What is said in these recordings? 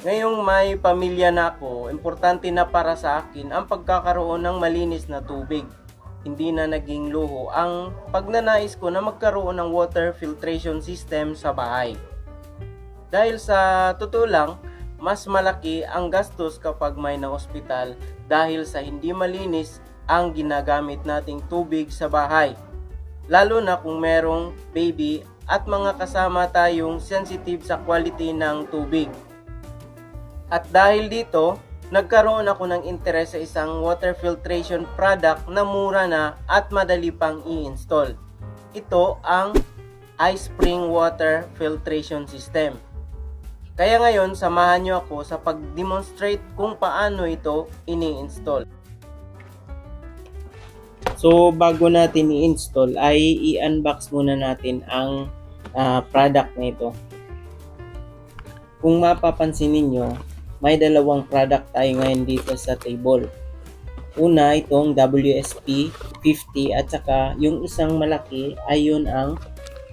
Ngayong may pamilya na ako, importante na para sa akin ang pagkakaroon ng malinis na tubig. Hindi na naging luho ang pagnanais ko na magkaroon ng water filtration system sa bahay. Dahil sa totoo lang, mas malaki ang gastos kapag may na-ospital dahil sa hindi malinis ang ginagamit nating tubig sa bahay. Lalo na kung merong baby at mga kasama tayong sensitive sa quality ng tubig. At dahil dito, nagkaroon ako ng interes sa isang water filtration product na mura na at madali pang i-install. Ito ang iSpring Water Filtration System. Kaya ngayon, samahan nyo ako sa pag-demonstrate kung paano ito ini-install. So, bago natin i-install, ay i-unbox muna natin ang ah, product na ito. Kung mapapansin ninyo, may dalawang product tayo ngayon dito sa table. Una, itong WSP50 at saka yung isang malaki ay yun ang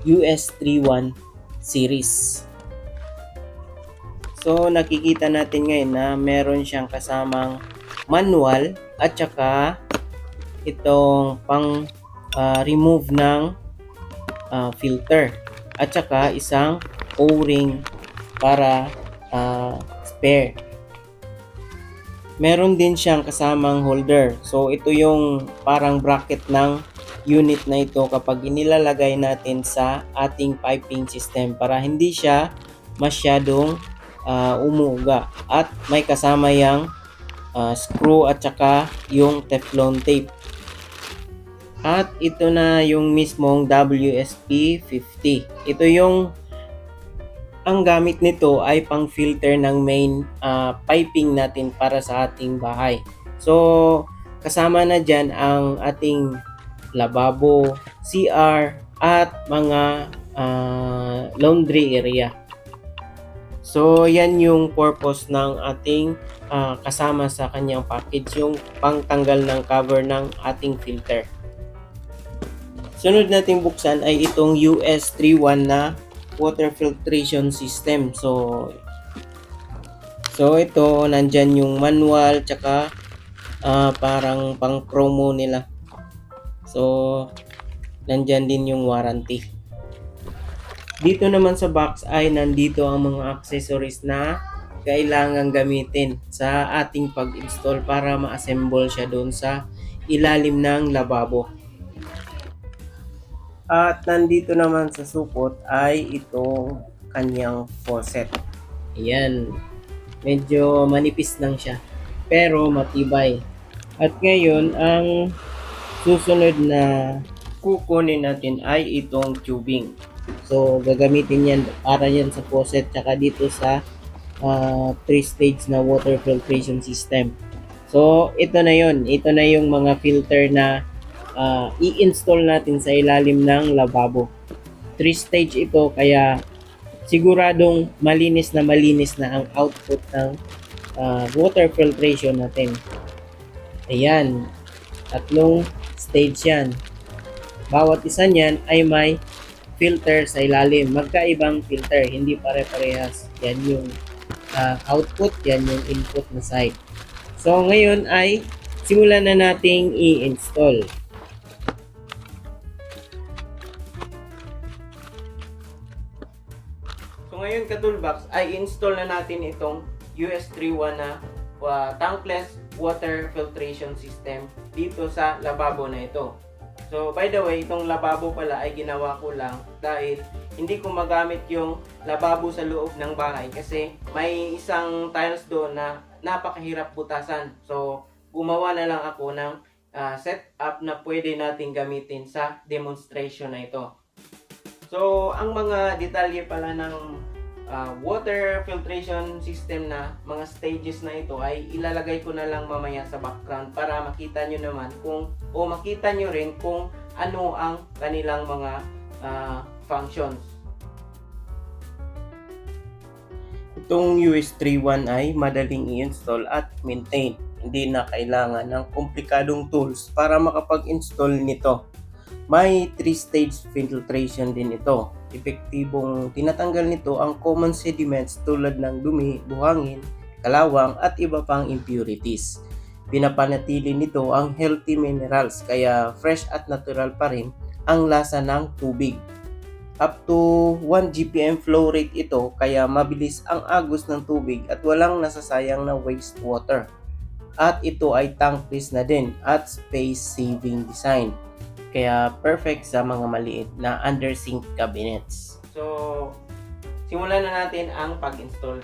US31 series. So, nakikita natin ngayon na meron siyang kasamang manual at saka itong pang ah, remove ng ah, filter at saka isang o-ring para ah, spare. Meron din siyang kasamang holder. So ito yung parang bracket ng unit na ito kapag inilalagay natin sa ating piping system para hindi siya masyadong ah, umuga at may kasama yung ah, screw at saka yung teflon tape. At ito na yung mismong WSP50. Ito yung ang gamit nito ay pang filter ng main ah, piping natin para sa ating bahay. So, kasama na dyan ang ating lababo, CR, at mga ah, laundry area. So, yan yung purpose ng ating ah, kasama sa kanyang package, yung pangtanggal ng cover ng ating filter. Sunod nating buksan ay itong US31 na water filtration system. So, so ito, nandyan yung manual, tsaka ah, parang pang promo nila. So, nandyan din yung warranty. Dito naman sa box ay nandito ang mga accessories na kailangan gamitin sa ating pag-install para ma-assemble siya doon sa ilalim ng lababo. At nandito naman sa supot ay itong kanyang faucet. Ayan. Medyo manipis lang siya. Pero matibay. At ngayon, ang susunod na kukunin natin ay itong tubing. So, gagamitin yan para yan sa faucet tsaka dito sa 3-stage na water filtration system. So, ito na yon Ito na yung mga filter na ah, i-install natin sa ilalim ng lababo. 3-stage ito kaya siguradong malinis na malinis na ang output ng ah, water filtration natin. Ayan. Tatlong stage yan. Bawat isa niyan ay may filter sa ilalim. Magkaibang filter, hindi pare-parehas. Yan yung ah, output, yan yung input na side. So ngayon ay simulan na nating i-install. So ngayon katulbox ay install na natin itong US31 na uh, tankless water filtration system dito sa lababo na ito. So by the way, itong lababo pala ay ginawa ko lang dahil hindi ko magamit yung lababo sa loob ng bahay kasi may isang tiles doon na napakahirap butasan. So gumawa na lang ako ng uh, setup na pwede nating gamitin sa demonstration na ito. So, ang mga detalye pala ng ah, water filtration system na mga stages na ito ay ilalagay ko na lang mamaya sa background para makita nyo naman kung o makita nyo rin kung ano ang kanilang mga ah, functions. Itong US31 ay madaling i-install at maintain. Hindi na kailangan ng komplikadong tools para makapag-install nito. May 3-stage filtration din ito. Epektibong tinatanggal nito ang common sediments tulad ng dumi, buhangin, kalawang at iba pang impurities. Pinapanatili nito ang healthy minerals kaya fresh at natural pa rin ang lasa ng tubig. Up to 1 GPM flow rate ito kaya mabilis ang agos ng tubig at walang nasasayang na wastewater. At ito ay tankless na din at space saving design. Kaya perfect sa mga maliit na under sink cabinets. So, simulan na natin ang pag-install.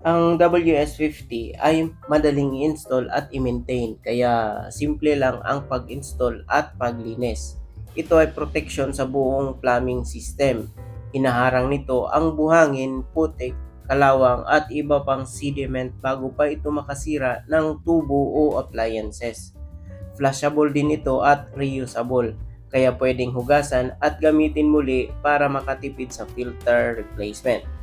Ang WS50 ay madaling i-install at i-maintain kaya simple lang ang pag-install at paglinis. Ito ay protection sa buong plumbing system. Inaharang nito ang buhangin, putik, kalawang at iba pang sediment bago pa ito makasira ng tubo o appliances. Flushable din ito at reusable kaya pwedeng hugasan at gamitin muli para makatipid sa filter replacement.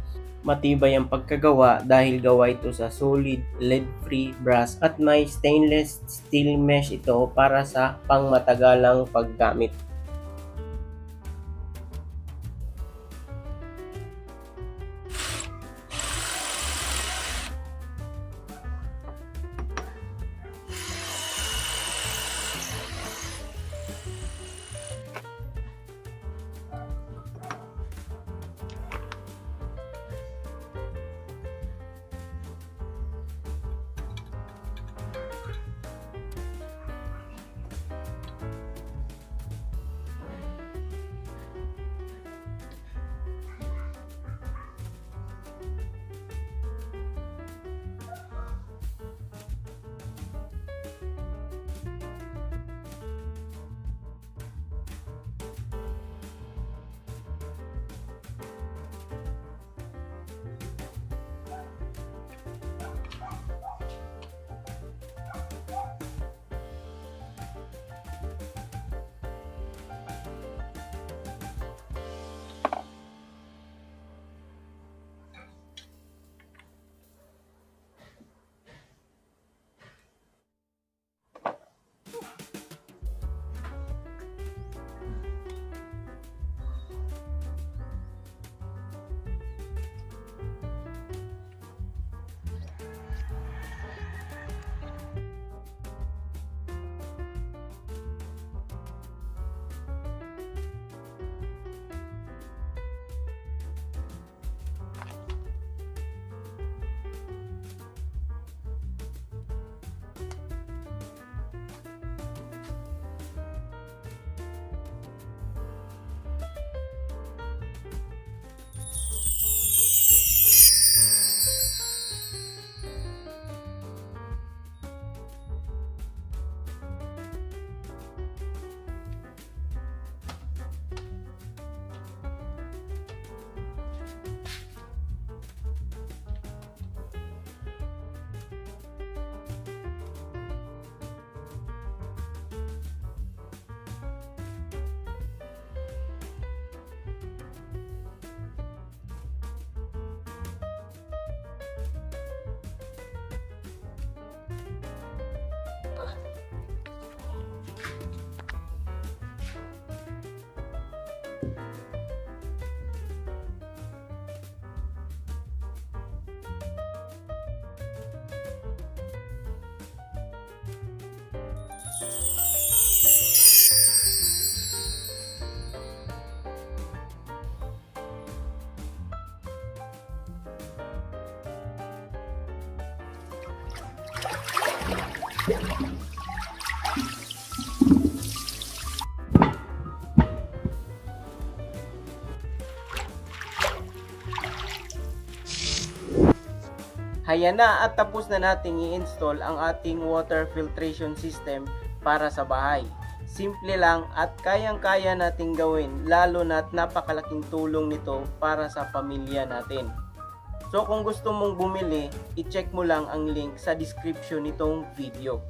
Matibay ang pagkagawa dahil gawa ito sa solid lead-free brass at may stainless steel mesh ito para sa pangmatagalang paggamit. Haya na at tapos na nating i-install ang ating water filtration system para sa bahay. Simple lang at kayang-kaya nating gawin lalo na't napakalaking tulong nito para sa pamilya natin. So kung gusto mong bumili, i-check mo lang ang link sa description nitong video.